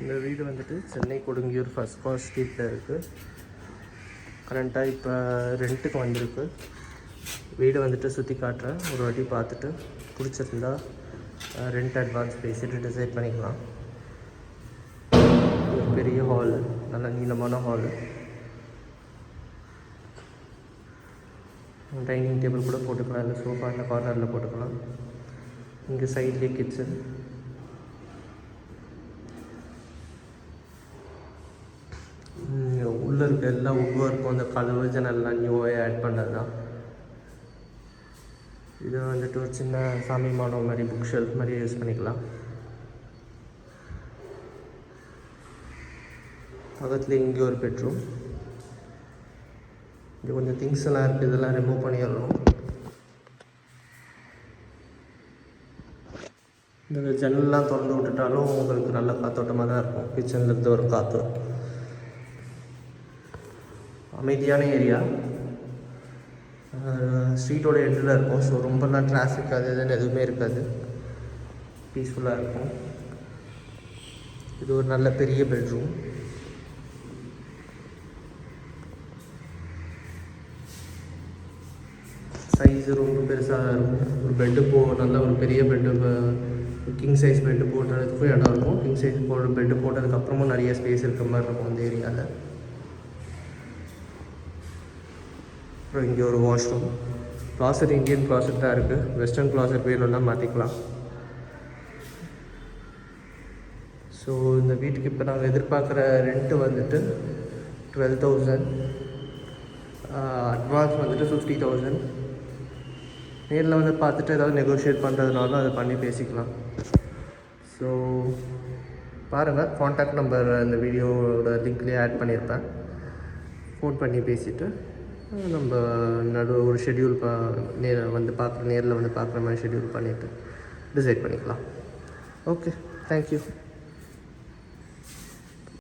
இந்த வீடு வந்துட்டு சென்னை கொடுங்கியூர் ஃபஸ்ட் காஸ் ஸ்ட்ரீட்டில் இருக்குது கரண்ட்டாக இப்போ ரெண்ட்டுக்கு வந்திருக்கு. வீடு வந்துட்டு சுற்றி காட்டுறேன். ஒரு வாட்டி பார்த்துட்டு பிடிச்சிருந்தா ரெண்ட் அட்வான்ஸ் பேசிட்டு டிசைட் பண்ணிக்கலாம். ஒரு பெரிய ஹால் நல்ல நீளமான ஹாலு டைனிங் டேபிள் கூட போட்டுக்கலாம். இல்லை சோஃபா இல்லை கார்னரில் போட்டுக்கலாம். இங்கே சைட்லேயே கிச்சன் உள்ளே இருக்க எல்லா உள்ளே இருக்கும் அந்த கதவு ஜன்னல்லாம் நியூவாக ஆட் பண்ணது தான் இது வந்துட்டு ஒரு சின்ன சாமி மாடம் மாதிரி புக் ஷெல்ஃப் மாதிரி யூஸ் பண்ணிக்கலாம். பக்கத்தில் இங்கே ஒரு பெட்ரூம் இங்கே கொஞ்சம் திங்ஸ் எல்லாம் இருக்குது இதெல்லாம் ரிமூவ் பண்ணிடணும். இந்த ஜன்னல்லாம் திறந்து விட்டுட்டாலும் உங்களுக்கு நல்ல காத்தோட்டமாக தான் இருக்கும் கிச்சனில் இருந்து ஒரு காற்று அமைதியான ஏரியா. ஸ்ட்ரீட்டோட எண்டில் இருக்கும். ஸோ ரொம்பலாம் டிராஃபிக் அது இதுன்னு எதுவுமே இருக்காது. பீஸ்ஃபுல்லாக இருக்கும். இது ஒரு நல்ல பெரிய பெட்ரூம் சைஸு ரொம்ப பெருசாக இருக்கும். ஒரு பெட்டு போ நல்ல ஒரு பெரிய பெட்டு கிங் சைஸ் பெட்டு போடுறதுக்கும் இடம் இருக்கும். கிங் சைஸ் போடுற பெட்டு போட்டதுக்கப்புறமும் நிறைய ஸ்பேஸ் இருக்க மாதிரி இருக்கும் அந்த ஏரியாவில் அப்புறம் இங்கே ஒரு வாஷ்ரூம் க்ளாசட் இந்தியன் க்ளாசட் தான் இருக்குது வெஸ்டர்ன் க்ளாசட் வேணும்னா மாற்றிக்கலாம் ஸோ இந்த வீட்டுக்கு இப்போ நாங்கள் எதிர்பார்க்குற ரெண்ட்டு வந்துட்டு டுவெல் தௌசண்ட் அட்வான்ஸ் வந்துட்டு ஃபிஃப்டி தௌசண்ட் நேரில் வந்து பார்த்துட்டு ஏதாவது நெகோஷியேட் பண்ணுறதுனாலும் அதை பண்ணி பேசிக்கலாம். ஸோ பாருங்கள் காண்டாக்ட் நம்பர் இந்த வீடியோவோட லிங்க்லேயே ஆட் பண்ணியிருப்பேன் ஃபோன் பண்ணி பேசிவிட்டு நம்ம நடு ஒரு ஷெட்யூல் பா நேர வந்து பார்க்குற நேரில் வந்து பார்க்குற மாதிரி ஷெட்யூல் பண்ணிவிட்டு டிசைட் பண்ணிக்கலாம். Okay thank you